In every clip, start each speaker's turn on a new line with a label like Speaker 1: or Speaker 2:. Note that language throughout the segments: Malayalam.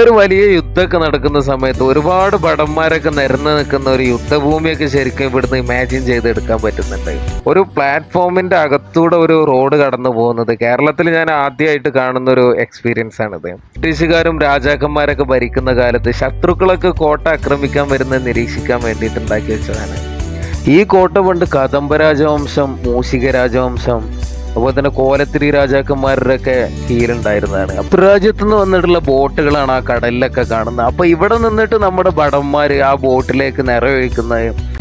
Speaker 1: ഒരു വലിയ യുദ്ധമൊക്കെ നടക്കുന്ന സമയത്ത് ഒരുപാട് ഭടന്മാരൊക്കെ നിരന്ന് നിൽക്കുന്ന ഒരു യുദ്ധഭൂമിയൊക്കെ ശരിക്കും ഇവിടുന്ന് ഇമാജിൻ ചെയ്തെടുക്കാൻ പറ്റുന്നുണ്ട്. ഒരു പ്ലാറ്റ്ഫോമിന്റെ അകത്തൂടെ ഒരു റോഡ് കടന്നു പോകുന്നത് കേരളത്തിൽ ഞാൻ ആദ്യമായിട്ട് കാണുന്ന ഒരു എക്സ്പീരിയൻസ് ആണിത്. ബ്രിട്ടീഷുകാരും രാജാക്കന്മാരൊക്കെ ഭരിക്കുന്ന കാലത്ത് ശത്രുക്കളൊക്കെ കോട്ട ആക്രമിക്കാൻ വരുന്നത് നിരീക്ഷിക്കാൻ വേണ്ടിയിട്ട് ഉണ്ടാക്കി വെച്ചതാണ് ഈ കോട്ട പണ്ട് കദംബ രാജവംശം മൂഷിക രാജവംശം അതുപോലെ തന്നെ കോലത്തിരി രാജാക്കന്മാരുടെ ഒക്കെ കീഴിലുണ്ടായിരുന്നതാണ്. അപ്പൊ രാജ്യത്ത് നിന്ന് വന്നിട്ടുള്ള ബോട്ടുകളാണ് ആ കടലിലൊക്കെ കാണുന്നത്. അപ്പൊ ഇവിടെ നിന്നിട്ട് നമ്മുടെ ഭടന്മാര് ആ ബോട്ടിലേക്ക് നിറയൊഴിക്കുന്നത്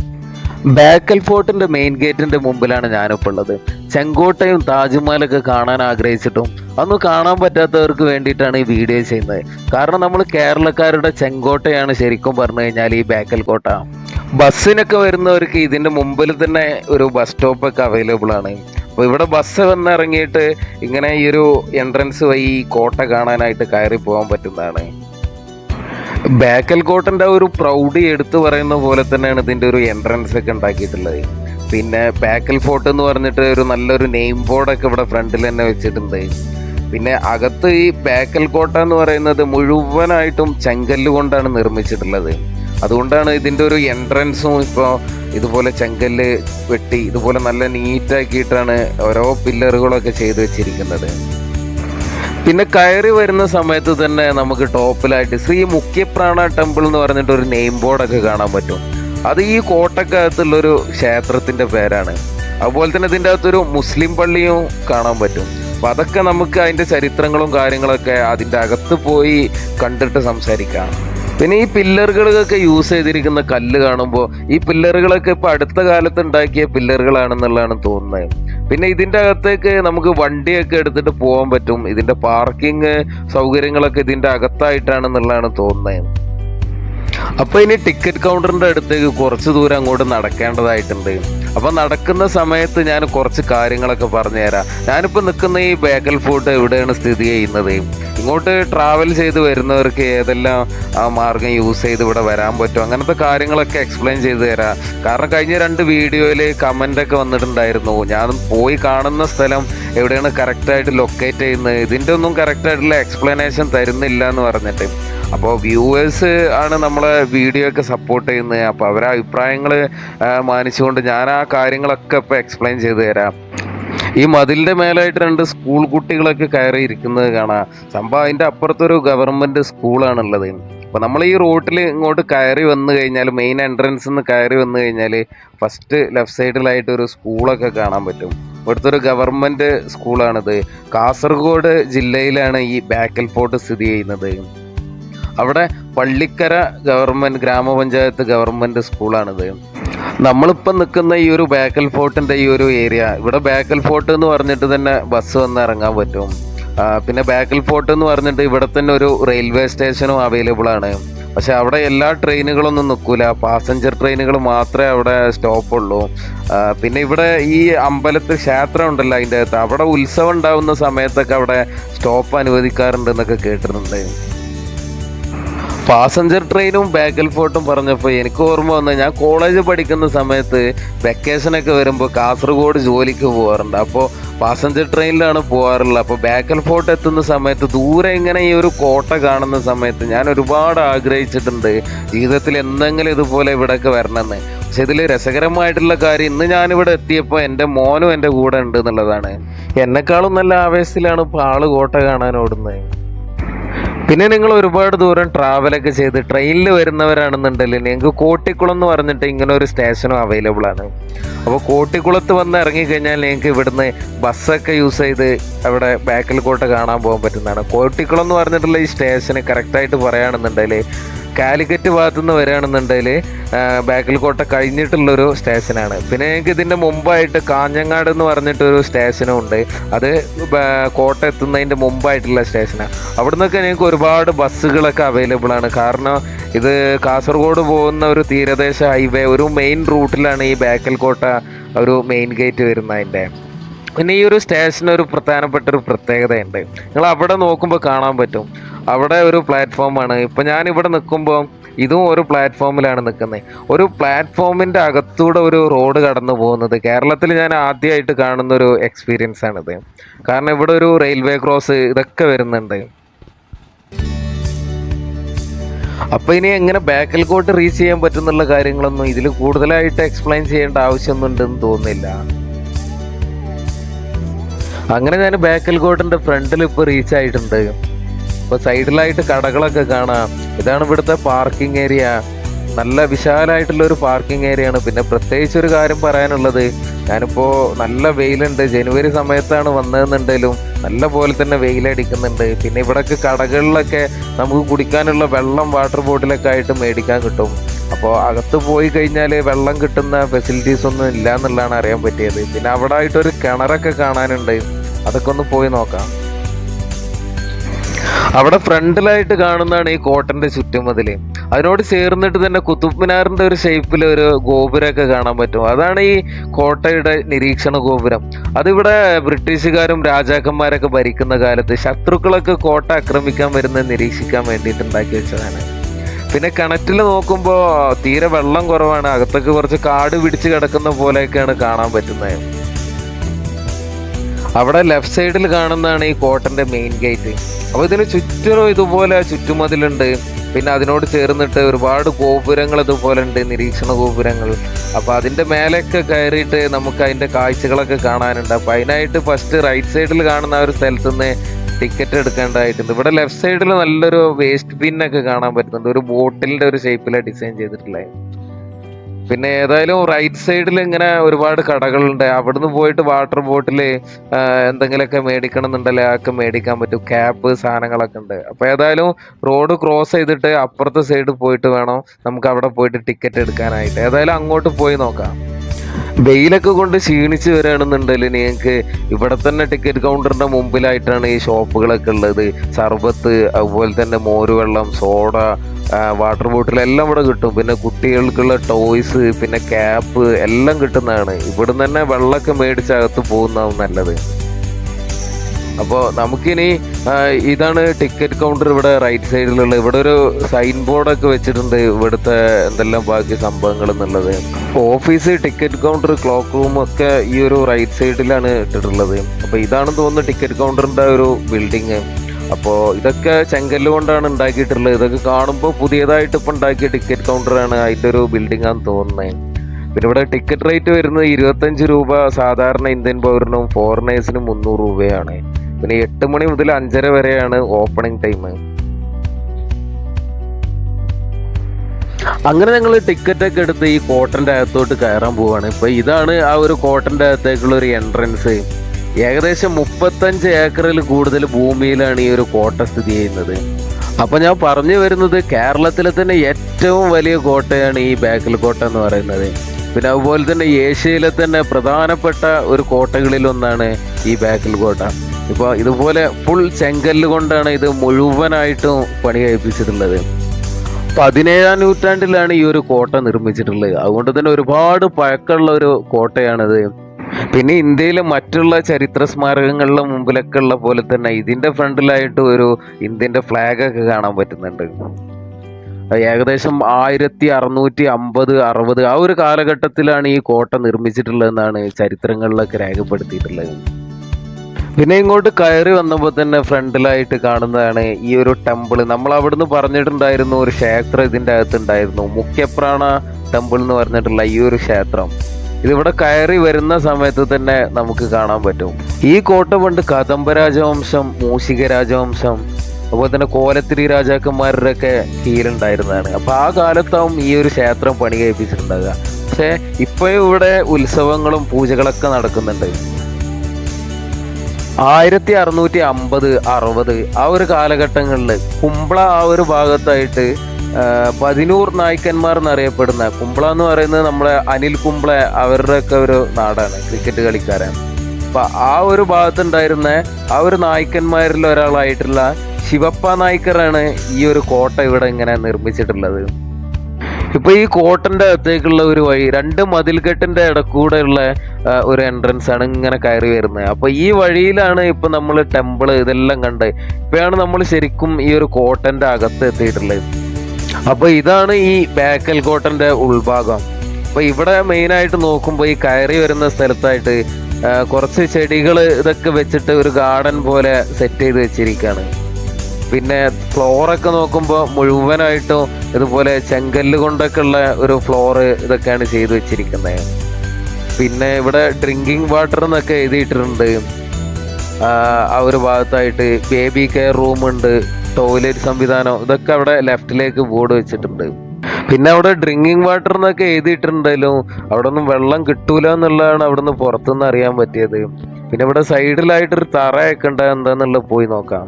Speaker 1: ബേക്കൽ ഫോർട്ടിന്റെ മെയിൻ ഗേറ്റിന്റെ മുമ്പിലാണ് ഞാനിപ്പോൾ ഉള്ളത്. ചെങ്കോട്ടയും താജ്മഹലൊക്കെ കാണാൻ ആഗ്രഹിച്ചിട്ടും അതൊന്നും കാണാൻ പറ്റാത്തവർക്ക് വേണ്ടിയിട്ടാണ് ഈ വീഡിയോ ചെയ്യുന്നത്. കാരണം നമ്മൾ കേരളക്കാരുടെ ചെങ്കോട്ടയാണ് ശരിക്കും പറഞ്ഞു കഴിഞ്ഞാൽ ഈ ബേക്കൽ കോട്ട. ബസ്സിനൊക്കെ വരുന്നവർക്ക് ഇതിന്റെ മുമ്പിൽ തന്നെ ഒരു ബസ് സ്റ്റോപ്പൊക്കെ അവൈലബിൾ ആണ്. അപ്പോൾ ഇവിടെ ബസ് വന്ന് ഇറങ്ങിയിട്ട് ഇങ്ങനെ ഈ ഒരു എൻട്രൻസ് വഴി കോട്ട കാണാനായിട്ട് കയറി പോകാൻ പറ്റുന്നതാണ്. ബേക്കൽ കോട്ടന്റെ ഒരു പ്രൗഢി എടുത്തു പറയുന്ന പോലെ തന്നെയാണ് ഇതിന്റെ ഒരു എൻട്രൻസ് ഒക്കെ ഉണ്ടാക്കിയിട്ടുള്ളത്. പിന്നെ ബേക്കൽ ഫോർട്ട് എന്ന് പറഞ്ഞിട്ട് ഒരു നല്ലൊരു നെയിം ബോർഡൊക്കെ ഇവിടെ ഫ്രണ്ടിൽ തന്നെ വെച്ചിട്ടുണ്ട്. പിന്നെ അകത്ത് ഈ ബേക്കൽ കോട്ട എന്ന് പറയുന്നത് മുഴുവനായിട്ടും ചെങ്കല്ല് കൊണ്ടാണ് നിർമ്മിച്ചിട്ടുള്ളത്. അതുകൊണ്ടാണ് ഇതിന്റെ ഒരു എൻട്രൻസും ഇപ്പോൾ ഇതുപോലെ ചെങ്കല്ല് വെട്ടി ഇതുപോലെ നല്ല നീറ്റാക്കിയിട്ടാണ് ഓരോ പില്ലറുകളൊക്കെ ചെയ്തു വെച്ചിരിക്കുന്നത്. പിന്നെ കയറി വരുന്ന സമയത്ത് തന്നെ നമുക്ക് ടോപ്പിലായിട്ട് ശ്രീ മുഖ്യപ്രാണ ടെമ്പിൾ എന്ന് പറഞ്ഞിട്ട് ഒരു നെയിം ബോർഡൊക്കെ കാണാൻ പറ്റും. അത് ഈ കോട്ടക്കകത്തുള്ളൊരു ക്ഷേത്രത്തിന്റെ പേരാണ്. അതുപോലെ തന്നെ ഇതിന്റെ അകത്തൊരു മുസ്ലിം പള്ളിയും കാണാൻ പറ്റും. അപ്പം അതൊക്കെ നമുക്ക് അതിന്റെ ചരിത്രങ്ങളും കാര്യങ്ങളൊക്കെ അതിന്റെ അകത്ത് പോയി കണ്ടിട്ട് സംസാരിക്കാം. പിന്നെ ഈ പില്ലറുകളൊക്കെ യൂസ് ചെയ്തിരിക്കുന്ന കല്ല് കാണുമ്പോൾ ഈ പില്ലറുകളൊക്കെ ഇപ്പൊ അടുത്ത കാലത്ത് ഉണ്ടാക്കിയ പില്ലറുകളാണെന്നുള്ളതാണ് തോന്നുന്നത്. പിന്നെ ഇതിന്റെ അകത്തേക്ക് നമുക്ക് വണ്ടിയൊക്കെ എടുത്തിട്ട് പോകാൻ പറ്റും. ഇതിന്റെ പാർക്കിംഗ് സൗകര്യങ്ങളൊക്കെ ഇതിന്റെ അകത്തായിട്ടാണെന്നുള്ളതാണ് തോന്നുന്നത്. അപ്പോൾ ഇനി ടിക്കറ്റ് കൗണ്ടറിന്റെ അടുത്തേക്ക് കുറച്ച് ദൂരം അങ്ങോട്ട് നടക്കേണ്ടതായിട്ടുണ്ട്. അപ്പൊ നടക്കുന്ന സമയത്ത് ഞാൻ കുറച്ച് കാര്യങ്ങളൊക്കെ പറഞ്ഞുതരാം. ഞാനിപ്പോ നിൽക്കുന്ന ഈ ബേക്കൽ ഫോർട്ട് എവിടെയാണ് സ്ഥിതി ചെയ്യുന്നത്? ഇങ്ങോട്ട് ട്രാവൽ ചെയ്ത് വരുന്നവർക്ക് ഏതെല്ലാം ആ മാർഗം യൂസ് ചെയ്ത് ഇവിടെ വരാൻ പറ്റും? അങ്ങനത്തെ കാര്യങ്ങളൊക്കെ എക്സ്പ്ലെയിൻ ചെയ്ത് തരാം. കാരണം കഴിഞ്ഞ രണ്ട് വീഡിയോയിൽ കമന്റ് ഒക്കെ വന്നിട്ടുണ്ടായിരുന്നു. ഞാൻ പോയി കാണുന്ന സ്ഥലം എവിടെയാണ് കറക്റ്റായിട്ട് ലൊക്കേറ്റ് ചെയ്യുന്നത്? ഇതിന്റെ ഒന്നും കറക്റ്റായിട്ടുള്ള എക്സ്പ്ലനേഷൻ തരുന്നില്ല എന്ന് പറഞ്ഞിട്ട്. അപ്പോൾ വ്യൂവേഴ്സ് ആണ് നമ്മളെ വീഡിയോ ഒക്കെ സപ്പോർട്ട് ചെയ്യുന്നത്. അപ്പോൾ അവരെ അഭിപ്രായങ്ങൾ മാനിച്ചുകൊണ്ട് ഞാൻ ആ കാര്യങ്ങളൊക്കെ ഇപ്പോൾ എക്സ്പ്ലെയിൻ ചെയ്തു തരാം. ഈ മതിലിന്റെ മേലായിട്ട് രണ്ട് സ്കൂൾ കുട്ടികളൊക്കെ കയറി ഇരിക്കുന്നത് കാണാം. സംഭവം അതിന്റെ അപ്പുറത്തൊരു ഗവൺമെന്റ് സ്കൂളാണുള്ളത് അപ്പോൾ നമ്മൾ ഈ റോട്ടിൽ ഇങ്ങോട്ട് കയറി വന്നു കഴിഞ്ഞാൽ മെയിൻ എൻട്രൻസ് നിന്ന് കയറി വന്നു കഴിഞ്ഞാൽ ഫസ്റ്റ് ലെഫ്റ്റ് സൈഡിലായിട്ട് ഒരു സ്കൂളൊക്കെ കാണാൻ പറ്റും. ഇവിടുത്തെ ഒരു ഗവൺമെന്റ് സ്കൂളാണിത് കാസർഗോഡ് ജില്ലയിലാണ് ഈ ബാക്കൽ ഫോർട്ട് സ്ഥിതി ചെയ്യുന്നത്. അവിടെ പള്ളിക്കര ഗവൺമെന്റ് ഗ്രാമപഞ്ചായത്ത് ഗവൺമെന്റ് സ്കൂളാണിത് നമ്മളിപ്പം നിൽക്കുന്ന ഈ ഒരു ബേക്കൽ ഫോർട്ടിന്റെ ഈ ഒരു ഏരിയ ഇവിടെ ബേക്കൽ ഫോർട്ട് എന്ന് പറഞ്ഞിട്ട് തന്നെ ബസ് വന്ന് ഇറങ്ങാൻ പറ്റും. പിന്നെ ബേക്കൽ ഫോർട്ട് എന്ന് പറഞ്ഞിട്ട് ഇവിടെ തന്നെ ഒരു റെയിൽവേ സ്റ്റേഷനും അവൈലബിൾ ആണ്. പക്ഷെ അവിടെ എല്ലാ ട്രെയിനുകളൊന്നും നിൽക്കില്ല പാസഞ്ചർ ട്രെയിനുകൾ മാത്രമേ അവിടെ സ്റ്റോപ്പുള്ളൂ പിന്നെ ഇവിടെ ഈ അമ്പലത്തിൽ ക്ഷേത്രം ഉണ്ടല്ലോ അതിന്റെ അകത്ത്. അവിടെ ഉത്സവം ഉണ്ടാകുന്ന സമയത്തൊക്കെ അവിടെ സ്റ്റോപ്പ് അനുവദിക്കാറുണ്ട് എന്നൊക്കെ കേട്ടിട്ടുണ്ട്. പാസഞ്ചർ ട്രെയിനും ബാക്കൽ ഫോർട്ടും പറഞ്ഞപ്പോൾ എനിക്ക് ഓർമ്മ വന്ന ഞാൻ കോളേജ് പഠിക്കുന്ന സമയത്ത് വെക്കേഷനൊക്കെ വരുമ്പോൾ കാസർഗോഡ് ജോലിക്ക് പോകാറുണ്ട് അപ്പോൾ പാസഞ്ചർ ട്രെയിനിലാണ് പോകാറുള്ളത് അപ്പോൾ ബാക്കൽ ഫോർട്ട് എത്തുന്ന സമയത്ത് ദൂരെ ഇങ്ങനെ ഈ ഒരു കോട്ട കാണുന്ന സമയത്ത് ഞാൻ ഒരുപാട് ആഗ്രഹിച്ചിട്ടുണ്ട് ജീവിതത്തിൽ എന്തെങ്കിലും ഇതുപോലെ ഇവിടേക്ക് വരണമെന്ന്. പക്ഷെ ഇതിൽ രസകരമായിട്ടുള്ള കാര്യം ഇന്ന് ഞാനിവിടെ എത്തിയപ്പോൾ എന്റെ മോനും എന്റെ കൂടെ ഉണ്ട് എന്നുള്ളതാണ്. എന്നെക്കാളും നല്ല ആവേശത്തിലാണ് ഇപ്പോൾ ആൾ കോട്ട കാണാൻ ഓടുന്നത്. പിന്നെ നിങ്ങൾ ഒരുപാട് ദൂരം ട്രാവലൊക്കെ ചെയ്ത് ട്രെയിനിൽ വരുന്നവരാണെന്നുണ്ടെങ്കിൽ നിങ്ങൾക്ക് കോട്ടിക്കുളം എന്ന് പറഞ്ഞിട്ട് ഇങ്ങനെ ഒരു സ്റ്റേഷനും അവൈലബിൾ ആണ്. അപ്പോൾ കോട്ടിക്കുളത്ത് വന്ന് ഇറങ്ങിക്കഴിഞ്ഞാൽ നിങ്ങൾക്ക് ഇവിടുന്ന് ബസ്സൊക്കെ യൂസ് ചെയ്ത് അവിടെ ബാക്കിൽ കോട്ട കാണാൻ പോകാൻ പറ്റുന്നതാണ്. കോട്ടിക്കുളം എന്ന് പറഞ്ഞിട്ടുള്ള ഈ സ്റ്റേഷന് കറക്റ്റായിട്ട് പറയുകയാണെന്നുണ്ടെങ്കിൽ കാലിക്കറ്റ് ഭാഗത്തു നിന്ന് വരികയാണെന്നുണ്ടെങ്കിൽ ബാക്കിൽ കോട്ട കഴിഞ്ഞിട്ടുള്ളൊരു സ്റ്റേഷനാണ്. പിന്നെ ഞങ്ങൾക്ക് ഇതിന്റെ മുമ്പായിട്ട് കാഞ്ഞങ്ങാട് എന്ന് പറഞ്ഞിട്ടൊരു സ്റ്റേഷനും ഉണ്ട്. അത് കോട്ട എത്തുന്നതിന്റെ മുമ്പായിട്ടുള്ള സ്റ്റേഷനാണ്. അവിടെ നിന്നൊക്കെ ഞങ്ങൾക്ക് ഒരുപാട് ബസ്സുകളൊക്കെ അവൈലബിൾ ആണ്. കാരണം ഇത് കാസർഗോഡ് പോകുന്ന ഒരു തീരദേശ ഹൈവേ ഒരു മെയിൻ റൂട്ടിലാണ് ഈ ബാക്കൽ കോട്ട ഒരു മെയിൻ ഗേറ്റ് വരുന്നതിന്റെ പിന്നെ ഈ ഒരു സ്റ്റേഷന് ഒരു പ്രധാനപ്പെട്ട ഒരു പ്രത്യേകതയുണ്ട്. നിങ്ങൾ അവിടെ നോക്കുമ്പോൾ കാണാൻ പറ്റും. അവിടെ ഒരു പ്ലാറ്റ്ഫോമാണ് ഇപ്പം ഞാൻ ഇവിടെ നിൽക്കുമ്പോൾ ഇതും ഒരു പ്ലാറ്റ്ഫോമിലാണ് നിൽക്കുന്നത് ഒരു പ്ലാറ്റ്ഫോമിന്റെ അകത്തൂടെ ഒരു റോഡ് കടന്നു പോകുന്നത് കേരളത്തിൽ ഞാൻ ആദ്യമായിട്ട് കാണുന്ന ഒരു എക്സ്പീരിയൻസ് ആണിത്. കാരണം ഇവിടെ ഒരു റെയിൽവേ ക്രോസ് ഇതൊക്കെ വരുന്നുണ്ട്. അപ്പോൾ ഇനി എങ്ങനെ ബാക്കിൽ കോട്ട് റീച്ച് ചെയ്യാൻ പറ്റുന്നുള്ള കാര്യങ്ങളൊന്നും ഇതിൽ കൂടുതലായിട്ട് എക്സ്പ്ലെയിൻ ചെയ്യേണ്ട ആവശ്യമൊന്നും ഉണ്ടെന്ന് തോന്നുന്നില്ല. അങ്ങനെ ഞാൻ ബേക്കൽ കോട്ടിന്റെ ഫ്രണ്ടിൽ ഇപ്പൊ റീച്ച് ആയിട്ടുണ്ട്. ഇപ്പൊ സൈഡിലായിട്ട് കടകളൊക്കെ കാണാം. ഇതാണ് ഇവിടുത്തെ പാർക്കിംഗ് ഏരിയ നല്ല വിശാലമായിട്ടുള്ള ഒരു പാർക്കിംഗ് ഏരിയ ആണ്. പിന്നെ പ്രത്യേകിച്ച് ഒരു കാര്യം പറയാനുള്ളത് ഞാനിപ്പോ നല്ല വെയിലുണ്ട്. ജനുവരി സമയത്താണ് വന്നതെന്നുണ്ടെങ്കിലും നല്ല പോലെ തന്നെ വെയിലടിക്കുന്നുണ്ട്. പിന്നെ ഇവിടൊക്കെ കടകളിലൊക്കെ നമുക്ക് കുടിക്കാനുള്ള വെള്ളം വാട്ടർ ബോട്ടിലൊക്കെ ആയിട്ട് മേടിക്കാൻ കിട്ടും. അപ്പോൾ അകത്ത് പോയി കഴിഞ്ഞാൽ വെള്ളം കിട്ടുന്ന ഫെസിലിറ്റീസ് ഒന്നും ഇല്ല എന്നുള്ളതാണ് അറിയാൻ പറ്റിയത്. പിന്നെ അവിടെ ആയിട്ടൊരു കിണറൊക്കെ കാണാനുണ്ട്. അതൊക്കെ ഒന്ന് പോയി നോക്കാം. അവിടെ ഫ്രണ്ടിലായിട്ട് കാണുന്നതാണ് ഈ കോട്ടന്റെ ചുറ്റുമതിൽ അതിനോട് ചേർന്നിട്ട് തന്നെ കുത്തുബ് മിനാറിന്റെ ഒരു ഷേപ്പിൽ ഒരു ഗോപുരമൊക്കെ കാണാൻ പറ്റും. അതാണ് ഈ കോട്ടയുടെ നിരീക്ഷണ ഗോപുരം. അതിവിടെ ബ്രിട്ടീഷുകാരും രാജാക്കന്മാരൊക്കെ ഭരിക്കുന്ന കാലത്ത് ശത്രുക്കളൊക്കെ കോട്ട ആക്രമിക്കാൻ വരുന്നത് നിരീക്ഷിക്കാൻ വേണ്ടിയിട്ട് ഉണ്ടാക്കി വെച്ചതാണ്. പിന്നെ കിണറ്റിൽ നോക്കുമ്പോൾ തീരെ വെള്ളം കുറവാണ്. അകത്തൊക്കെ കുറച്ച് കാട് പിടിച്ച് കിടക്കുന്ന പോലെയൊക്കെയാണ് കാണാൻ പറ്റുന്നത് അവിടെ ലെഫ്റ്റ് സൈഡിൽ കാണുന്നതാണ് ഈ കോട്ടന്റെ മെയിൻ ഗേറ്റ് അപ്പോൾ ഇതിന് ചുറ്റും ഇതുപോലെ ചുറ്റുമതിലുണ്ട്. പിന്നെ അതിനോട് ചേർന്നിട്ട് ഒരുപാട് ഗോപുരങ്ങൾ ഇതുപോലെ ഉണ്ട് നിരീക്ഷണ ഗോപുരങ്ങൾ. അപ്പോൾ അതിന്റെ മേലെയൊക്കെ കയറിയിട്ട് നമുക്ക് അതിന്റെ കാഴ്ചകളൊക്കെ കാണാനുണ്ട്. അപ്പോൾ അതിനായിട്ട് ഫസ്റ്റ് റൈറ്റ് സൈഡിൽ കാണുന്ന ഒരു സ്ഥലത്ത് നിന്ന് ടിക്കറ്റ് എടുക്കേണ്ടതായിട്ടുണ്ട് ഇവിടെ ലെഫ്റ്റ് സൈഡിൽ നല്ലൊരു വേസ്റ്റ് ബിന്നൊക്കെ കാണാൻ പറ്റുന്നുണ്ട്. ഒരു ബോട്ടിലിന്റെ ഒരു ഷേപ്പിലാണ് ഡിസൈൻ ചെയ്തിട്ടുള്ളത് പിന്നെ ഏതായാലും റൈറ്റ് സൈഡിൽ ഇങ്ങനെ ഒരുപാട് കടകളുണ്ട്. അവിടുന്ന് പോയിട്ട് വാട്ടർ ബോട്ടിൽ എന്തെങ്കിലുമൊക്കെ മേടിക്കണം എന്നുണ്ടെങ്കിൽ അതൊക്കെ മേടിക്കാൻ പറ്റും. ക്യാപ്പ് സാധനങ്ങളൊക്കെ ഉണ്ട്. അപ്പോൾ ഏതായാലും റോഡ് ക്രോസ് ചെയ്തിട്ട് അപ്പുറത്തെ സൈഡ് പോയിട്ട് വേണം നമുക്ക് അവിടെ പോയിട്ട് ടിക്കറ്റ് എടുക്കാനായിട്ട്. ഏതായാലും അങ്ങോട്ട് പോയി നോക്കാം. വെയിലൊക്കെ കൊണ്ട് ക്ഷീണിച്ച് വരികയാണെന്നുണ്ടെങ്കിൽ നിങ്ങൾക്ക് ഇവിടെ തന്നെ ടിക്കറ്റ് കൗണ്ടറിന്റെ മുമ്പിലായിട്ടാണ് ഈ ഷോപ്പുകളൊക്കെ ഉള്ളത്. സർബത്ത് അതുപോലെ തന്നെ മോരുവെള്ളം സോഡ വാട്ടർ ബോട്ടിൽ എല്ലാം ഇവിടെ കിട്ടും. പിന്നെ കുട്ടികൾക്കുള്ള ടോയ്സ് പിന്നെ ക്യാപ്പ് എല്ലാം കിട്ടുന്നതാണ്. ഇവിടുന്ന് തന്നെ വെള്ളമൊക്കെ മേടിച്ചകത്ത് പോകുന്നതാവും നല്ലത്. അപ്പോൾ നമുക്കിനി ഇതാണ് ടിക്കറ്റ് കൗണ്ടർ ഇവിടെ റൈറ്റ് സൈഡിലുള്ള. ഇവിടെ ഒരു സൈൻ ബോർഡൊക്കെ വെച്ചിട്ടുണ്ട് ഇവിടുത്തെ എന്തെല്ലാം ബാക്കി സംഭവങ്ങൾ എന്നുള്ളത്. Office ticket counter cloak room ഒക്കെ ഈ ഒരു റൈറ്റ് സൈഡിലാണ് ഇട്ടിട്ടുള്ളത്. അപ്പോൾ ഇതാണെന്ന് തോന്നുന്നു ടിക്കറ്റ് കൗണ്ടറിന്റെ ഒരു ബിൽഡിങ് അപ്പോൾ ഇതൊക്കെ ചെങ്കല്ല് കൊണ്ടാണ് ഉണ്ടാക്കിയിട്ടുള്ളത്. ഇതൊക്കെ കാണുമ്പോൾ പുതിയതായിട്ട് ഇപ്പം ഉണ്ടാക്കിയ ടിക്കറ്റ് കൗണ്ടറാണ് അതിന്റെ ഒരു ബിൽഡിംഗ് ആണെന്ന് തോന്നുന്നത് പിന്നെ ഇവിടെ ടിക്കറ്റ് റേറ്റ് വരുന്നത് ഇരുപത്തഞ്ച് രൂപ സാധാരണ ഇന്ത്യൻ പൗരനും ഫോറിനേഴ്സിനും മുന്നൂറ് രൂപയാണ്. പിന്നെ എട്ട് മണി മുതൽ അഞ്ചര വരെയാണ് ഓപ്പണിംഗ് ടൈം അങ്ങനെ ഞങ്ങൾ ടിക്കറ്റ് ഒക്കെ എടുത്ത് ഈ കോട്ടന്റെ അകത്തോട്ട് കയറാൻ പോവാണ്. ഇപ്പൊ ഇതാണ് ആ ഒരു കോട്ടന്റെ അകത്തേക്കുള്ള ഒരു എൻട്രൻസ് ഏകദേശം മുപ്പത്തഞ്ച് ഏക്കറിൽ കൂടുതൽ ഭൂമിയിലാണ് ഈ ഒരു കോട്ട സ്ഥിതി ചെയ്യുന്നത്. അപ്പൊ ഞാൻ പറഞ്ഞു വരുന്നത് കേരളത്തിലെ തന്നെ ഏറ്റവും വലിയ കോട്ടയാണ് ഈ ബേക്കൽ കോട്ട എന്ന് പറയുന്നത്. പിന്നെ അതുപോലെ തന്നെ ഏഷ്യയിലെ തന്നെ പ്രധാനപ്പെട്ട ഒരു കോട്ടകളിൽ ഒന്നാണ് ഈ ബേക്കൽ കോട്ട. ഇപ്പൊ ഇതുപോലെ ഫുൾ ചെങ്കല്ല് കൊണ്ടാണ് ഇത് മുഴുവനായിട്ടും പണി കഴിപ്പിച്ചിട്ടുള്ളത്. പതിനേഴാം നൂറ്റാണ്ടിലാണ് ഈ ഒരു കോട്ട നിർമ്മിച്ചിട്ടുള്ളത്. അതുകൊണ്ട് തന്നെ ഒരുപാട് പഴക്കമുള്ള ഒരു കോട്ടയാണിത്. പിന്നെ ഇന്ത്യയിലെ മറ്റുള്ള ചരിത്ര സ്മാരകങ്ങളുടെ മുമ്പിലൊക്കെ ഉള്ള പോലെ തന്നെ ഇതിന്റെ ഫ്രണ്ടിലായിട്ട് ഒരു ഇന്ത്യന്റെ ഫ്ലാഗൊക്കെ കാണാൻ പറ്റുന്നുണ്ട്. ഏകദേശം ആയിരത്തി അറുന്നൂറ്റി അമ്പത് അറുപത് ആ ഒരു കാലഘട്ടത്തിലാണ് ഈ കോട്ട നിർമ്മിച്ചിട്ടുള്ളതെന്നാണ് ചരിത്രങ്ങളിലൊക്കെ രേഖപ്പെടുത്തിയിട്ടുള്ളത്. പിന്നെ ഇങ്ങോട്ട് കയറി വന്നപ്പോൾ തന്നെ ഫ്രണ്ടിലായിട്ട് കാണുന്നതാണ് ഈ ഒരു ടെമ്പിൾ നമ്മൾ അവിടുന്ന് പറഞ്ഞിട്ടുണ്ടായിരുന്നു ഒരു ക്ഷേത്രം ഇതിന്റെ അകത്തുണ്ടായിരുന്നു. മുഖ്യപ്രാണ ടെമ്പിൾ എന്ന് പറഞ്ഞിട്ടുള്ള ഈ ഒരു ക്ഷേത്രം. ഇതിവിടെ കയറി വരുന്ന സമയത്ത് തന്നെ നമുക്ക് കാണാൻ പറ്റും. ഈ കോട്ട പണ്ട് കദംബ രാജവംശം മൂഷിക രാജവംശം അതുപോലെ തന്നെ കോലത്തിരി രാജാക്കന്മാരുടെ ഒക്കെ കീഴിലുണ്ടായിരുന്നതാണ്. അപ്പൊ ആ കാലത്താവും ഈ ഒരു ക്ഷേത്രം പണി കഴിപ്പിച്ചിട്ടുണ്ടാകുക പക്ഷേ ഇപ്പോഴും ഇവിടെ ഉത്സവങ്ങളും പൂജകളൊക്കെ നടക്കുന്നുണ്ട്. ആയിരത്തി അറുന്നൂറ്റി അമ്പത് അറുപത് ആ ഒരു കാലഘട്ടങ്ങളിൽ കുമ്പള ആ ഒരു ഭാഗത്തായിട്ട് പതിനൂർ നായ്ക്കന്മാർ എന്നറിയപ്പെടുന്ന കുമ്പള എന്ന് പറയുന്നത് നമ്മളെ അനിൽ കുമ്പള അവരുടെയൊക്കെ ഒരു നാടാണ് ക്രിക്കറ്റ് കളിക്കാരൻ അപ്പൊ ആ ഒരു ഭാഗത്തുണ്ടായിരുന്ന ആ ഒരു നായ്ക്കന്മാരിൽ ഒരാളായിട്ടുള്ള ശിവപ്പ നായ്ക്കറാണ് ഈ ഒരു കോട്ട ഇവിടെ ഇങ്ങനെ നിർമ്മിച്ചിട്ടുള്ളത്. ഇപ്പൊ ഈ കോട്ടന്റെ അകത്തേക്കുള്ള ഒരു വഴി രണ്ട് മതിൽക്കെട്ടിന്റെ ഇടക്കൂടെയുള്ള ഒരു എൻട്രൻസ് ആണ് ഇങ്ങനെ കയറി വരുന്നത്. അപ്പൊ ഈ വഴിയിലാണ് ഇപ്പൊ നമ്മൾ ടെമ്പിൾ ഇതെല്ലാം കണ്ട് ഇപ്പോഴാണ് നമ്മൾ ശരിക്കും ഈ ഒരു കോട്ടന്റെ അകത്ത് എത്തിയിട്ടുള്ളത്. അപ്പൊ ഇതാണ് ഈ ബേക്കൽ കോട്ടന്റെ ഉൾഭാഗം. അപ്പൊ ഇവിടെ മെയിൻ ആയിട്ട് നോക്കുമ്പോൾ ഈ കയറി വരുന്ന സ്ഥലത്തായിട്ട് കുറച്ച് ചെടികൾ ഇതൊക്കെ വെച്ചിട്ട് ഒരു ഗാർഡൻ പോലെ സെറ്റ് ചെയ്ത് വെച്ചിരിക്കുകയാണ് പിന്നെ ഫ്ലോറൊക്കെ നോക്കുമ്പോൾ മുഴുവനായിട്ടും ഇതുപോലെ ചെങ്കല്ല് കൊണ്ടൊക്കെ ഉള്ള ഒരു ഫ്ലോറ് ഇതൊക്കെയാണ് ചെയ്തു വെച്ചിരിക്കുന്നത് പിന്നെ ഇവിടെ ഡ്രിങ്കിങ് വാട്ടർ എന്നൊക്കെ എഴുതിയിട്ടുണ്ട് ആ ഒരു ഭാഗത്തായിട്ട് ബേബി കെയർ റൂം ഉണ്ട് ടോയ്ലറ്റ് സംവിധാനം ഇതൊക്കെ അവിടെ ലെഫ്റ്റിലേക്ക് ബോർഡ് വെച്ചിട്ടുണ്ട്. പിന്നെ അവിടെ ഡ്രിങ്കിങ് വാട്ടർ എന്നൊക്കെ എഴുതിയിട്ടുണ്ടെങ്കിലും അവിടെ ഒന്നും വെള്ളം കിട്ടൂല എന്നുള്ളതാണ് അവിടെ നിന്ന് പുറത്തുനിന്ന് അറിയാൻ പറ്റിയത്. പിന്നെ ഇവിടെ സൈഡിലായിട്ടൊരു തറയൊക്കെ ഉണ്ട് എന്താന്നുള്ളത് പോയി നോക്കാം.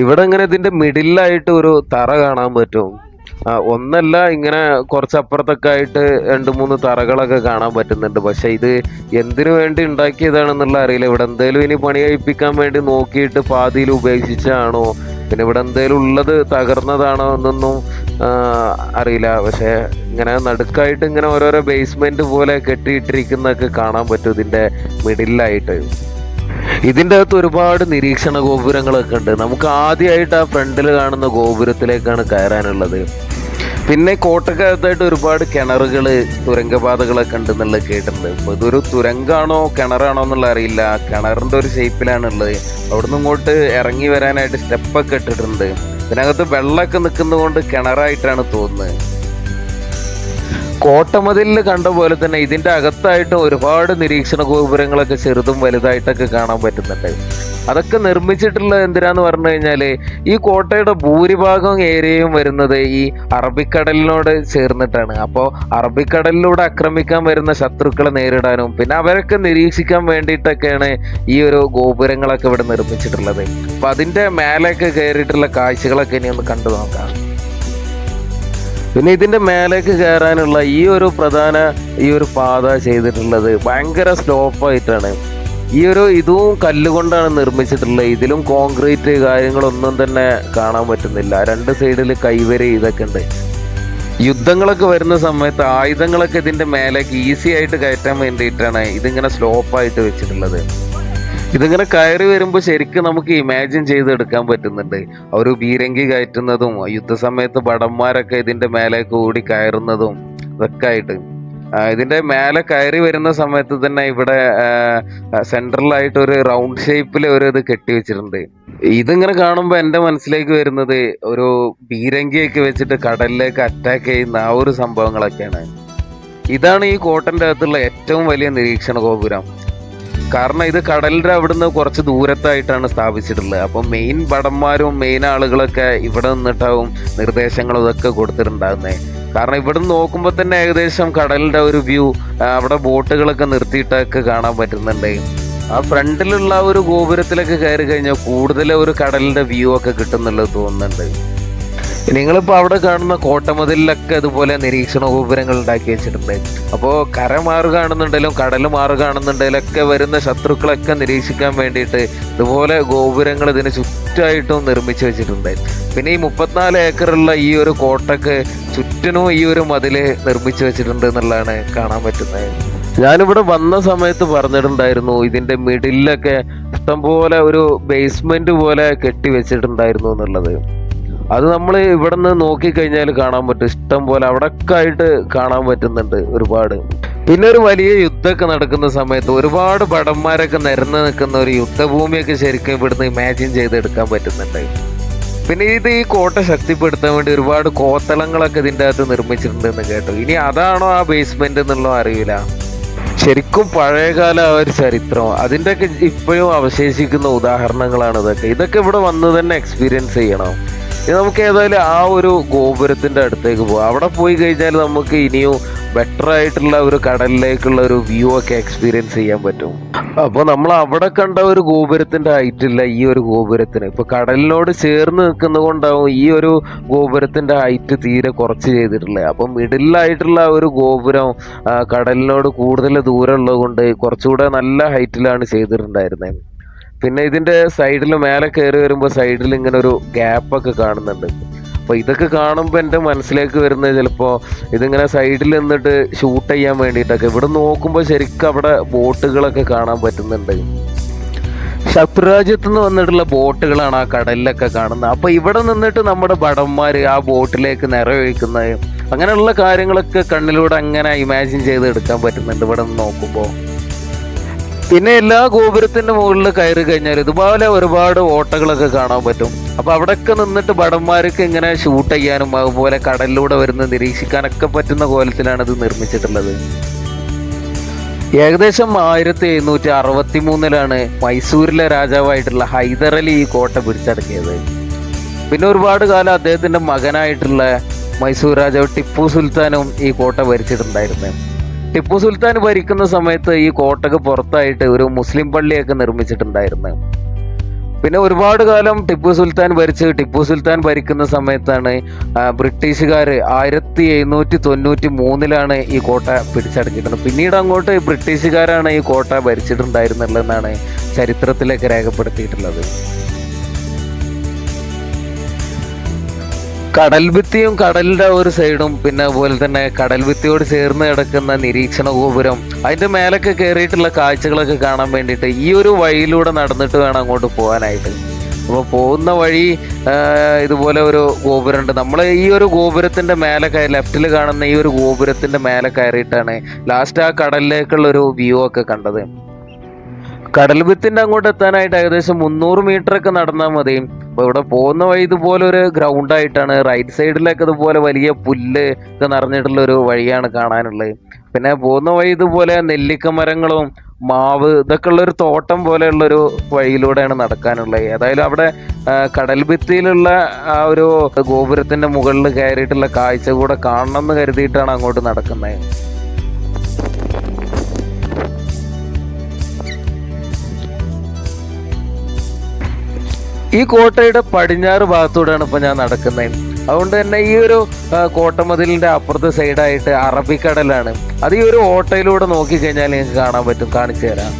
Speaker 1: ഇവിടെ ഇങ്ങനെ ഇതിന്റെ മിഡിലായിട്ട് ഒരു തറ കാണാൻ പറ്റും. ഒന്നല്ല ഇങ്ങനെ കുറച്ചപ്പുറത്തൊക്കെ ആയിട്ട് രണ്ട് മൂന്ന് തറകളൊക്കെ കാണാൻ പറ്റുന്നുണ്ട്. പക്ഷെ ഇത് എന്തിനു വേണ്ടി ഉണ്ടാക്കിയതാണെന്നുള്ള അറിയില്ല. ഇവിടെ എന്തേലും ഇനി പണി കഴിപ്പിക്കാൻ വേണ്ടി നോക്കിയിട്ട് പാതിയിൽ ഉപേക്ഷിച്ചാണോ? പിന്നെ ഇവിടെ എന്തേലും ഉള്ളത് തകർന്നതാണോ എന്നൊന്നും അറിയില്ല. പക്ഷെ ഇങ്ങനെ നടുക്കായിട്ട് ഇങ്ങനെ ഓരോരോ ബേസ്മെന്റ് പോലെ കെട്ടിയിട്ടിരിക്കുന്നൊക്കെ കാണാൻ പറ്റും ഇതിന്റെ മിഡിലായിട്ട് ഇതിന്റെ അകത്ത് ഒരുപാട് നിരീക്ഷണ ഗോപുരങ്ങളൊക്കെ ഉണ്ട്. നമുക്ക് ആദ്യമായിട്ട് ആ ഫ്രണ്ടിൽ കാണുന്ന ഗോപുരത്തിലേക്കാണ് കയറാനുള്ളത്. പിന്നെ കോട്ടക്കകത്തായിട്ട് ഒരുപാട് കിണറുകൾ തുരങ്കപാതകളൊക്കെ ഉണ്ടെന്നുള്ളത് കേട്ടിട്ടുണ്ട്. അപ്പോൾ ഇതൊരു തുരങ്കാണോ കിണറാണോ എന്നുള്ള അറിയില്ല. കിണറിന്റെ ഒരു ഷേപ്പിലാണുള്ളത്. അവിടുന്ന് ഇങ്ങോട്ട് ഇറങ്ങി വരാനായിട്ട് സ്റ്റെപ്പൊക്കെ ഇട്ടിട്ടുണ്ട്. ഇതിനകത്ത് വെള്ളമൊക്കെ നിൽക്കുന്നതുകൊണ്ട് കിണറായിട്ടാണ് തോന്നുന്നത്. കോട്ടമതിലിൽ കണ്ട പോലെ തന്നെ ഇതിന്റെ അകത്തായിട്ട് ഒരുപാട് നിരീക്ഷണ ഗോപുരങ്ങളൊക്കെ ചെറുതും വലുതായിട്ടൊക്കെ കാണാൻ പറ്റുന്നുണ്ട്. അതൊക്കെ നിർമ്മിച്ചിട്ടുള്ള എന്തിനാന്ന് പറഞ്ഞു കഴിഞ്ഞാൽ ഈ കോട്ടയുടെ ഭൂരിഭാഗം ഏരിയയും വരുന്നത് ഈ അറബിക്കടലിനോട് ചേർന്നിട്ടാണ്. അപ്പോൾ അറബിക്കടലിലൂടെ ആക്രമിക്കാൻ വരുന്ന ശത്രുക്കളെ നേരിടാനും പിന്നെ അവരൊക്കെ നിരീക്ഷിക്കാൻ വേണ്ടിയിട്ടൊക്കെയാണ് ഈ ഒരു ഗോപുരങ്ങളൊക്കെ ഇവിടെ നിർമ്മിച്ചിട്ടുള്ളത്. അപ്പം അതിന്റെ മേലെയൊക്കെ കയറിയിട്ടുള്ള കാഴ്ചകളൊക്കെ ഇനി ഒന്ന് കണ്ടു നോക്കാം. പിന്നെ ഇതിന്റെ മേലേക്ക് കയറാനുള്ള ഈ ഒരു പ്രധാന ഈ ഒരു പാത ചെയ്തിട്ടുള്ളത് ഭയങ്കര സ്ലോപ്പായിട്ടാണ്. ഈ ഒരു ഇതും കല്ലുകൊണ്ടാണ് നിർമ്മിച്ചിട്ടുള്ളത് ഇതിലും കോൺക്രീറ്റ് കാര്യങ്ങളൊന്നും തന്നെ കാണാൻ പറ്റുന്നില്ല. രണ്ട് സൈഡിൽ കൈവരി ഇതൊക്കെ ഉണ്ട്. യുദ്ധങ്ങളൊക്കെ വരുന്ന സമയത്ത് ആയുധങ്ങളൊക്കെ ഇതിന്റെ മേലേക്ക് ഈസി ആയിട്ട് കയറ്റാൻ വേണ്ടിയിട്ടാണ് ഇതിങ്ങനെ സ്ലോപ്പായിട്ട് വെച്ചിട്ടുള്ളത്. ഇതിങ്ങനെ കയറി വരുമ്പോൾ ശരിക്കും നമുക്ക് ഇമാജിൻ ചെയ്തെടുക്കാൻ പറ്റുന്നുണ്ട്. ഒരു ബീരങ്കി കയറ്റുന്നതും യുദ്ധസമയത്ത് ഭടന്മാരൊക്കെ ഇതിന്റെ മേലേക്ക് ഓടി കയറുന്നതും ഇതൊക്കെ ആയിട്ട് ഇതിന്റെ മേലെ കയറി വരുന്ന സമയത്ത് തന്നെ ഇവിടെ സെൻട്രലായിട്ട് ഒരു റൗണ്ട് ഷേപ്പിൽ ഒരു ഇത് കെട്ടി വെച്ചിട്ടുണ്ട് ഇതിങ്ങനെ കാണുമ്പോൾ എന്റെ മനസ്സിലേക്ക് വരുന്നത് ഒരു ബീരങ്കിയൊക്കെ വെച്ചിട്ട് കടലിലേക്ക് അറ്റാക്ക് ചെയ്യുന്ന ആ ഒരു സംഭവങ്ങളൊക്കെയാണ്. ഇതാണ് ഈ കോട്ടന്റെ അകത്തുള്ള ഏറ്റവും വലിയ നിരീക്ഷണ ഗോപുരം. കാരണം ഇത് കടലിന്റെ നിന്ന് കുറച്ച് ദൂരത്തായിട്ടാണ് സ്ഥാപിച്ചിട്ടുള്ളത്. അപ്പം മെയിൻ ഭടന്മാരും മെയിൻ ആളുകളൊക്കെ ഇവിടെ നിന്നിട്ടാവും നിർദ്ദേശങ്ങളും ഇതൊക്കെ കൊടുത്തിട്ടുണ്ടാകുന്നത് കാരണം ഇവിടെ നിന്ന് നോക്കുമ്പോൾ തന്നെ ഏകദേശം കടലിന്റെ ഒരു വ്യൂ അവിടെ ബോട്ടുകളൊക്കെ നിർത്തിയിട്ടൊക്കെ കാണാൻ പറ്റുന്നുണ്ട്. ആ ഫ്രണ്ടിലുള്ള ഒരു ഗോപുരത്തിലൊക്കെ കയറി കഴിഞ്ഞാൽ കൂടുതൽ ഒരു കടലിന്റെ വ്യൂ ഒക്കെ കിട്ടുന്നുള്ളത് തോന്നുന്നുണ്ട്. നിങ്ങളിപ്പോൾ അവിടെ കാണുന്ന കോട്ടമതിലൊക്കെ ഇതുപോലെ നിരീക്ഷണ ഗോപുരങ്ങൾ ഉണ്ടാക്കി വെച്ചിട്ടുണ്ട്. അപ്പോൾ കര മാറുകയാണെന്നുണ്ടെങ്കിലും കടൽ മാറുകയാണെന്നുണ്ടെങ്കിലും ഒക്കെ വരുന്ന ശത്രുക്കളൊക്കെ നിരീക്ഷിക്കാൻ വേണ്ടിയിട്ട് ഇതുപോലെ ഗോപുരങ്ങൾ ഇതിന് ചുറ്റായിട്ടും നിർമ്മിച്ചു വെച്ചിട്ടുണ്ട്. പിന്നെ ഈ മുപ്പത്തിനാല് ഏക്കറുള്ള ഈ ഒരു കോട്ടക്ക് ചുറ്റിനും ഈ ഒരു മതിൽ നിർമ്മിച്ചു വെച്ചിട്ടുണ്ട് എന്നുള്ളതാണ് കാണാൻ പറ്റുന്നത്. ഞാനിവിടെ വന്ന സമയത്ത് പറഞ്ഞിട്ടുണ്ടായിരുന്നു ഇതിന്റെ മിഡിലൊക്കെ ഇഷ്ടംപോലെ ഒരു ബേസ്മെന്റ് പോലെ കെട്ടി വെച്ചിട്ടുണ്ടായിരുന്നു എന്നുള്ളത്. അത് നമ്മൾ ഇവിടെ നിന്ന് നോക്കിക്കഴിഞ്ഞാൽ കാണാൻ പറ്റും. ഇഷ്ടം പോലെ അവിടൊക്കെ ആയിട്ട് കാണാൻ പറ്റുന്നുണ്ട് ഒരുപാട്. പിന്നെ ഒരു വലിയ യുദ്ധമൊക്കെ നടക്കുന്ന സമയത്ത് ഒരുപാട് ഭടന്മാരൊക്കെ നിരന്ന് നിൽക്കുന്ന ഒരു യുദ്ധഭൂമിയൊക്കെ ശരിക്കും ഇവിടുന്ന് ഇമാജിൻ ചെയ്തെടുക്കാൻ പറ്റുന്നുണ്ട്. പിന്നെ ഇത് ഈ കോട്ട ശക്തിപ്പെടുത്താൻ വേണ്ടി ഒരുപാട് കോത്തളങ്ങളൊക്കെ ഇതിന്റെ അകത്ത് നിർമ്മിച്ചിട്ടുണ്ടെന്ന് കേട്ടു. ഇനി അതാണോ ആ ബേസ്മെന്റ് എന്നുള്ളത് അറിയില്ല. ശരിക്കും പഴയകാല ആ ഒരു ചരിത്രം. അതിന്റെയൊക്കെ ഇപ്പോഴും അവശേഷിക്കുന്ന ഉദാഹരണങ്ങളാണ് ഇതൊക്കെ. ഇതൊക്കെ ഇവിടെ വന്ന് തന്നെ എക്സ്പീരിയൻസ് ചെയ്യണം. നമുക്ക് ഏതായാലും ആ ഒരു ഗോപുരത്തിന്റെ അടുത്തേക്ക് പോകാം അവിടെ പോയി കഴിഞ്ഞാൽ നമുക്ക് ഇനിയും ബെറ്റർ ആയിട്ടുള്ള ഒരു കടലിലേക്കുള്ള ഒരു വ്യൂ ഒക്കെ എക്സ്പീരിയൻസ് ചെയ്യാൻ പറ്റും. അപ്പോൾ നമ്മൾ അവിടെ കണ്ട ഒരു ഗോപുരത്തിന്റെ ഹൈറ്റില്ല ഈ ഒരു ഗോപുരത്തിന്. ഇപ്പൊ കടലിനോട് ചേർന്ന് നിൽക്കുന്നത് കൊണ്ടാവും ഈ ഒരു ഗോപുരത്തിന്റെ ഹൈറ്റ് തീരെ കുറച്ച് ചെയ്തിട്ടുള്ളത് അപ്പൊ മിഡിലായിട്ടുള്ള ഒരു ഗോപുരം കടലിനോട് കൂടുതൽ ദൂരമുള്ളത് കൊണ്ട് കുറച്ചുകൂടെ നല്ല ഹൈറ്റിലാണ് ചെയ്തിട്ടുണ്ടായിരുന്നത്. പിന്നെ ഇതിന്റെ സൈഡിൽ മേലെ കയറി വരുമ്പോൾ സൈഡിൽ ഇങ്ങനെ ഒരു ഗ്യാപ്പൊക്കെ കാണുന്നുണ്ട്. അപ്പോൾ ഇതൊക്കെ കാണുമ്പോൾ എന്റെ മനസ്സിലേക്ക് വരുന്നത് ചിലപ്പോൾ ഇതിങ്ങനെ സൈഡിൽ നിന്നിട്ട് ഷൂട്ട് ചെയ്യാൻ വേണ്ടിയിട്ടൊക്കെ. ഇവിടെ നോക്കുമ്പോൾ ശരിക്കും അവിടെ ബോട്ടുകളൊക്കെ കാണാൻ പറ്റുന്നുണ്ട്. ശത്രുരാജ്യത്ത് നിന്ന് വന്നിട്ടുള്ള ബോട്ടുകളാണ് ആ കടലിലൊക്കെ കാണുന്നത്. അപ്പോൾ ഇവിടെ നിന്നിട്ട് നമ്മുടെ ഭടന്മാര് ആ ബോട്ടിലേക്ക് നിറയൊഴിക്കുന്നത് അങ്ങനെയുള്ള കാര്യങ്ങളൊക്കെ കണ്ണിലൂടെ അങ്ങനെ ഇമാജിൻ ചെയ്ത് എടുക്കാൻ പറ്റുന്നുണ്ട് ഇവിടെ നിന്ന് നോക്കുമ്പോൾ പിന്നെ എല്ലാ ഗോപുരത്തിന്റെ മുകളിൽ കയറി കഴിഞ്ഞാൽ ഇതുപോലെ ഒരുപാട് ഓട്ടകളൊക്കെ കാണാൻ പറ്റും. അപ്പൊ അവിടെയൊക്കെ നിന്നിട്ട് ഭടന്മാർക്ക് ഇങ്ങനെ ഷൂട്ട് ചെയ്യാനും അതുപോലെ കടലിലൂടെ വരുന്ന നിരീക്ഷിക്കാനൊക്കെ പറ്റുന്ന കോലത്തിലാണ് ഇത് നിർമ്മിച്ചിട്ടുള്ളത്. ഏകദേശം ആയിരത്തി എഴുന്നൂറ്റി അറുപത്തി മൂന്നിലാണ് മൈസൂരിലെ രാജാവായിട്ടുള്ള ഹൈദരലി ഈ കോട്ട പിടിച്ചടക്കിയത്. പിന്നെ ഒരുപാട് കാലം അദ്ദേഹത്തിന്റെ മകനായിട്ടുള്ള മൈസൂർ രാജാവ് ടിപ്പു സുൽത്താനും ഈ കോട്ട ഭരിച്ചിട്ടുണ്ടായിരുന്നു. ടിപ്പു സുൽത്താൻ ഭരിക്കുന്ന സമയത്ത് ഈ കോട്ടക്ക് പുറത്തായിട്ട് ഒരു മുസ്ലിം പള്ളിയൊക്കെ നിർമ്മിച്ചിട്ടുണ്ടായിരുന്നു. പിന്നെ ഒരുപാട് കാലം ടിപ്പു സുൽത്താൻ ഭരിച്ച് ടിപ്പു സുൽത്താൻ ഭരിക്കുന്ന സമയത്താണ് ബ്രിട്ടീഷുകാർ ആയിരത്തി എഴുന്നൂറ്റി തൊണ്ണൂറ്റി മൂന്നിലാണ് ഈ കോട്ട പിടിച്ചടക്കിയിട്ടുള്ളത് പിന്നീട് അങ്ങോട്ട് ബ്രിട്ടീഷുകാരാണ് ഈ കോട്ട ഭരിച്ചിട്ടുണ്ടായിരുന്നുള്ളതെന്നാണ് ചരിത്രത്തിലേക്ക് രേഖപ്പെടുത്തിയിട്ടുള്ളത്. കടൽ ഭിത്തിയും കടലിന്റെ ഒരു സൈഡും പിന്നെ അതുപോലെ തന്നെ കടൽ ഭിത്തിയോട് ചേർന്ന് കിടക്കുന്ന നിരീക്ഷണ ഗോപുരം. അതിന്റെ മേലൊക്കെ കയറിയിട്ടുള്ള കാഴ്ചകളൊക്കെ കാണാൻ വേണ്ടിയിട്ട് ഈ ഒരു വഴിയിലൂടെ നടന്നിട്ട് വേണം അങ്ങോട്ട് പോകാനായിട്ട്. അപ്പോൾ പോകുന്ന വഴി ഇതുപോലെ ഒരു ഗോപുരം ഉണ്ട് നമ്മൾ ഈ ഒരു ഗോപുരത്തിന്റെ മേലെ കയറി ലെഫ്റ്റിൽ കാണുന്ന ഈ ഒരു ഗോപുരത്തിന്റെ മേലെ കയറിയിട്ടാണ് ലാസ്റ്റ് ആ കടലിലേക്കുള്ള ഒരു വ്യൂ ഒക്കെ കണ്ടത്. കടൽ ഭിത്തിന്റെ അങ്ങോട്ട് എത്താനായിട്ട് ഏകദേശം മുന്നൂറ് മീറ്റർ ഒക്കെ നടന്നാൽ മതി. അപ്പൊ ഇവിടെ പോകുന്ന വഴി ഇതുപോലെ ഒരു ഗ്രൗണ്ട് ആയിട്ടാണ്. റൈറ്റ് സൈഡിലൊക്കെ ഇതുപോലെ വലിയ പുല്ല് ഒക്കെ നിറഞ്ഞിട്ടുള്ള ഒരു വഴിയാണ് കാണാനുള്ളത്. പിന്നെ പോകുന്ന വഴി ഇതുപോലെ നെല്ലിക്ക മരങ്ങളും മാവ് ഇതൊക്കെ ഉള്ള ഒരു തോട്ടം പോലെയുള്ളൊരു വഴിയിലൂടെയാണ് നടക്കാനുള്ളത്. ഏതായാലും അവിടെ കടൽ ഭിത്തിയിലുള്ള ആ ഒരു ഗോപുരത്തിന്റെ മുകളിൽ കയറിയിട്ടുള്ള കാഴ്ച കൂടെ കാണണം എന്ന് കരുതിയിട്ടാണ് അങ്ങോട്ട് നടക്കുന്നത്. ഈ കോട്ടയുടെ പടിഞ്ഞാറ് ഭാഗത്തൂടെയാണ് ഇപ്പൊ ഞാൻ നടക്കുന്നത്. അതുകൊണ്ട് തന്നെ ഈ ഒരു കോട്ടമതിലിന്റെ അപ്പുറത്തെ സൈഡായിട്ട് അറബിക്കടലാണ്. അത് ഈ ഒരു ഓട്ടയിലൂടെ നോക്കിക്കഴിഞ്ഞാൽ നിങ്ങൾക്ക് കാണാൻ പറ്റും. കാണിച്ചു തരാം.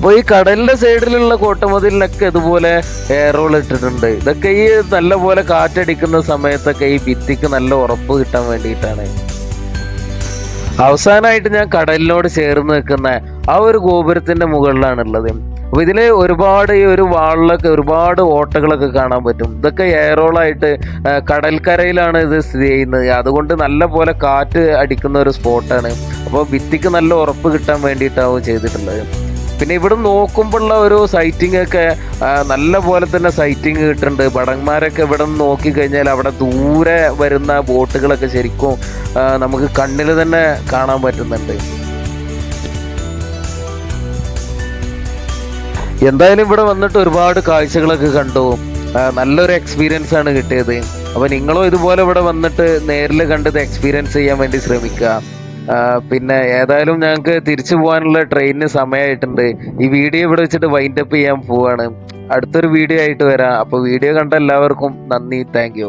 Speaker 1: അപ്പോൾ ഈ കടലിന്റെ സൈഡിലുള്ള കോട്ടമതിലിനൊക്കെ ഇതുപോലെ എയറോൾ ഇട്ടിട്ടുണ്ട്. ഇതൊക്കെ ഈ നല്ല പോലെ കാറ്റടിക്കുന്ന സമയത്തൊക്കെ ഈ ഭിത്തിക്ക് നല്ല ഉറപ്പ് കിട്ടാൻ വേണ്ടിയിട്ടാണ്. അവസാനമായിട്ട് ഞാൻ കടലിനോട് ചേർന്ന് നിൽക്കുന്ന ആ ഒരു ഗോപുരത്തിന്റെ മുകളിലാണുള്ളത്. അപ്പൊ ഇതിൽ ഒരുപാട് ഈ ഒരു വാളിലൊക്കെ ഒരുപാട് ഓട്ടകളൊക്കെ കാണാൻ പറ്റും. ഇതൊക്കെ എയറോളായിട്ട് കടൽക്കരയിലാണ് ഇത് സ്ഥിതി ചെയ്യുന്നത്. അതുകൊണ്ട് നല്ല പോലെ കാറ്റ് അടിക്കുന്ന ഒരു സ്പോട്ടാണ് അപ്പോൾ ഭിത്തിക്ക് നല്ല ഉറപ്പ് കിട്ടാൻ വേണ്ടിയിട്ടാവും ചെയ്തിട്ടുള്ളത്. പിന്നെ ഇവിടെ നോക്കുമ്പോഴുള്ള ഒരു സൈറ്റിംഗ് ഒക്കെ നല്ല പോലെ തന്നെ സൈറ്റിംഗ് കിട്ടുന്നുണ്ട്. ഭടന്മാരൊക്കെ ഇവിടെ നിന്ന് നോക്കിക്കഴിഞ്ഞാൽ അവിടെ ദൂരെ വരുന്ന ബോട്ടുകളൊക്കെ ശരിക്കും നമുക്ക് കണ്ണിൽ തന്നെ കാണാൻ പറ്റുന്നുണ്ട്. എന്തായാലും ഇവിടെ വന്നിട്ട് ഒരുപാട് കാഴ്ചകളൊക്കെ കണ്ടു. നല്ലൊരു എക്സ്പീരിയൻസ് ആണ് കിട്ടിയത്. അപ്പോൾ നിങ്ങളും ഇതുപോലെ ഇവിടെ വന്നിട്ട് നേരിൽ കണ്ടത് എക്സ്പീരിയൻസ് ചെയ്യാൻ വേണ്ടി ശ്രമിക്കുക. പിന്നെ ഏതായാലും ഞങ്ങൾക്ക് തിരിച്ചു പോകാനുള്ള ട്രെയിനിന് സമയമായിട്ടുണ്ട് ഈ വീഡിയോ ഇവിടെ വെച്ചിട്ട് വൈൻഡ് അപ്പ് ചെയ്യാൻ പോവാണ്. അടുത്തൊരു വീഡിയോ ആയിട്ട് വരാം. അപ്പോൾ വീഡിയോ കണ്ട എല്ലാവർക്കും നന്ദി. താങ്ക്